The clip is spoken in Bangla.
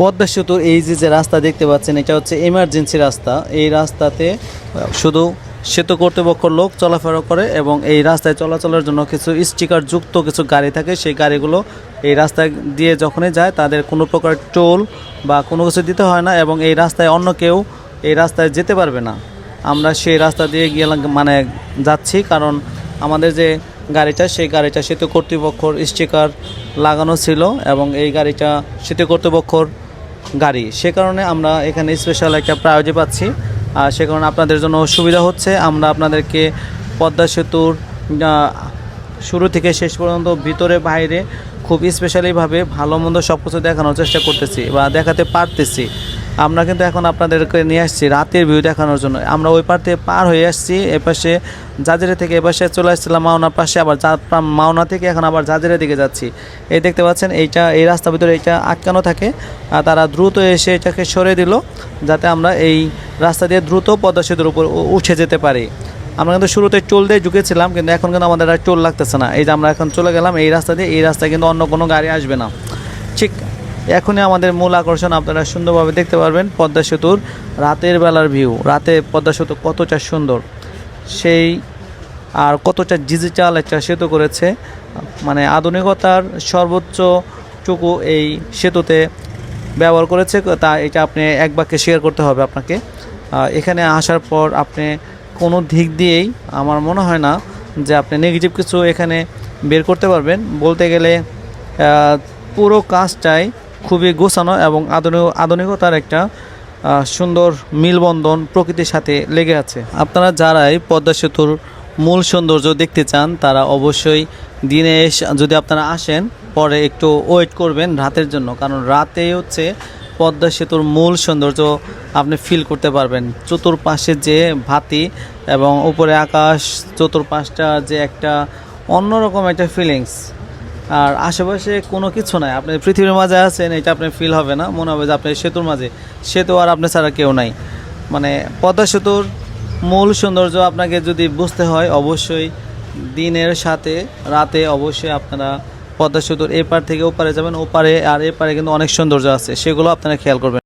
পদ্মা সেতুর এই যে যে রাস্তা দেখতে পাচ্ছেন, এটা হচ্ছে এমার্জেন্সি রাস্তা। এই রাস্তাতে শুধু সেতু কর্তৃপক্ষ লোক চলাফেরা করে এবং এই রাস্তায় চলাচলের জন্য কিছু স্টিকার যুক্ত কিছু গাড়ি থাকে। সেই গাড়িগুলো এই রাস্তায় দিয়ে যখনই যায়, তাদের কোনো প্রকার টোল বা কোনো কিছু দিতে হয় না এবং এই রাস্তায় অন্য কেউ এই রাস্তায় যেতে পারবে না। আমরা সেই রাস্তা দিয়ে গেলাম মানে যাচ্ছি কারণ আমাদের যে গাড়িটা, সেই গাড়িটা সেতু কর্তৃপক্ষর স্টিকার লাগানো ছিল এবং এই গাড়িটা সেতু কর্তৃপক্ষর গাড়ি। সে কারণে আমরা এখানে স্পেশাল একটা প্রায়োজে পাচ্ছি। আর সে কারণে আপনাদের জন্য সুবিধা হচ্ছে। আমরা আপনাদেরকে পদ্মা সেতুর শুরু থেকে শেষ পর্যন্ত ভিতরে বাইরে খুব স্পেশালিভাবে ভালো মন্দ সব কিছু দেখানোর চেষ্টা করতেছি বা দেখাতে পারতেছি। আমরা কিন্তু এখন আপনাদেরকে নিয়ে আসছি রাতের ভিউ দেখানোর জন্য। আমরা ওই পার থেকে পার হয়ে আসছি এপাশে জাজিরা থেকে এপাশে চলে আসছিলাম, মাওনার পাশে আবার মাওনা থেকে এখন আবার জাজিরা দিকে যাচ্ছি। এই দেখতে পাচ্ছেন, এইটা এই রাস্তার ভিতরে এইটা আটকানো থাকে, আর তারা দ্রুত এসে এটাকে সরে দিল, যাতে আমরা এই রাস্তা দিয়ে দ্রুত পদ্মা সেতুর উপর উঠে যেতে পারি। আমরা কিন্তু শুরুতে টোল দিয়ে ঢুকেছিলাম কিন্তু এখন কিন্তু আমাদের আর টোল লাগতেছে না। এই যে আমরা এখন চলে গেলাম, এই রাস্তা দিয়ে, এই রাস্তায় কিন্তু অন্য কোনো গাড়ি আসবে না। ঠিক এখনই আমাদের মূল আকর্ষণ আপনারা সুন্দরভাবে দেখতে পারবেন পদ্মা সেতুর রাতের বেলার ভিউ। রাতে পদ্মা সেতু কতটা সুন্দর, সেই আর কতটা ডিজিটাল একটা সেতু করেছে মানে আধুনিকতার সর্বোচ্চ সর্বোচ্চটুকু এই সেতুতে ব্যবহার করেছে, তা এটা আপনি এক বাক্যে শেয়ার করতে হবে আপনাকে। এখানে আসার পর আপনি কোনো দিক দিয়েই আমার মনে হয় না যে আপনি নেগেটিভ কিছু এখানে বের করতে পারবেন। বলতে গেলে পুরো কাজটাই খুবই গোছানো এবং আধুনিক আধুনিকতার একটা সুন্দর মিলবন্ধন প্রকৃতির সাথে লেগে আছে। আপনারা যারাই পদ্মা সেতুর মূল সৌন্দর্য দেখতে চান, তারা অবশ্যই দিনে এস- যদি আপনারা আসেন, পরে একটু ওয়েট করবেন রাতের জন্য, কারণ রাতে হচ্ছে পদ্মা সেতুর মূল সৌন্দর্য আপনি ফিল করতে পারবেন। চতুর্পাশে যে ভাতি এবং উপরে আকাশ, চতুর্পাশটা যে একটা অন্যরকম একটা ফিলিংস আর আশেপাশে কোনো কিছু নাই। আপনি পৃথিবীর মাঝে আছেন, এটা আপনি ফিল হবে না। মনে হবে যে আপনি সেতুর মাঝে। সেতু আর আপনি ছাড়া কেউ নাই। মানে পদ্মা সেতুর মূল সৌন্দর্য আপনাকে যদি বুঝতে হয়, অবশ্যই দিনের সাথে রাতে অবশ্যই আপনারা পদ্মা সেতুর এপার থেকে ওপারে যাবেন। ওপারে আর এপারে কিন্তু অনেক সৌন্দর্য আছে। সেগুলো আপনারা খেয়াল করবেন।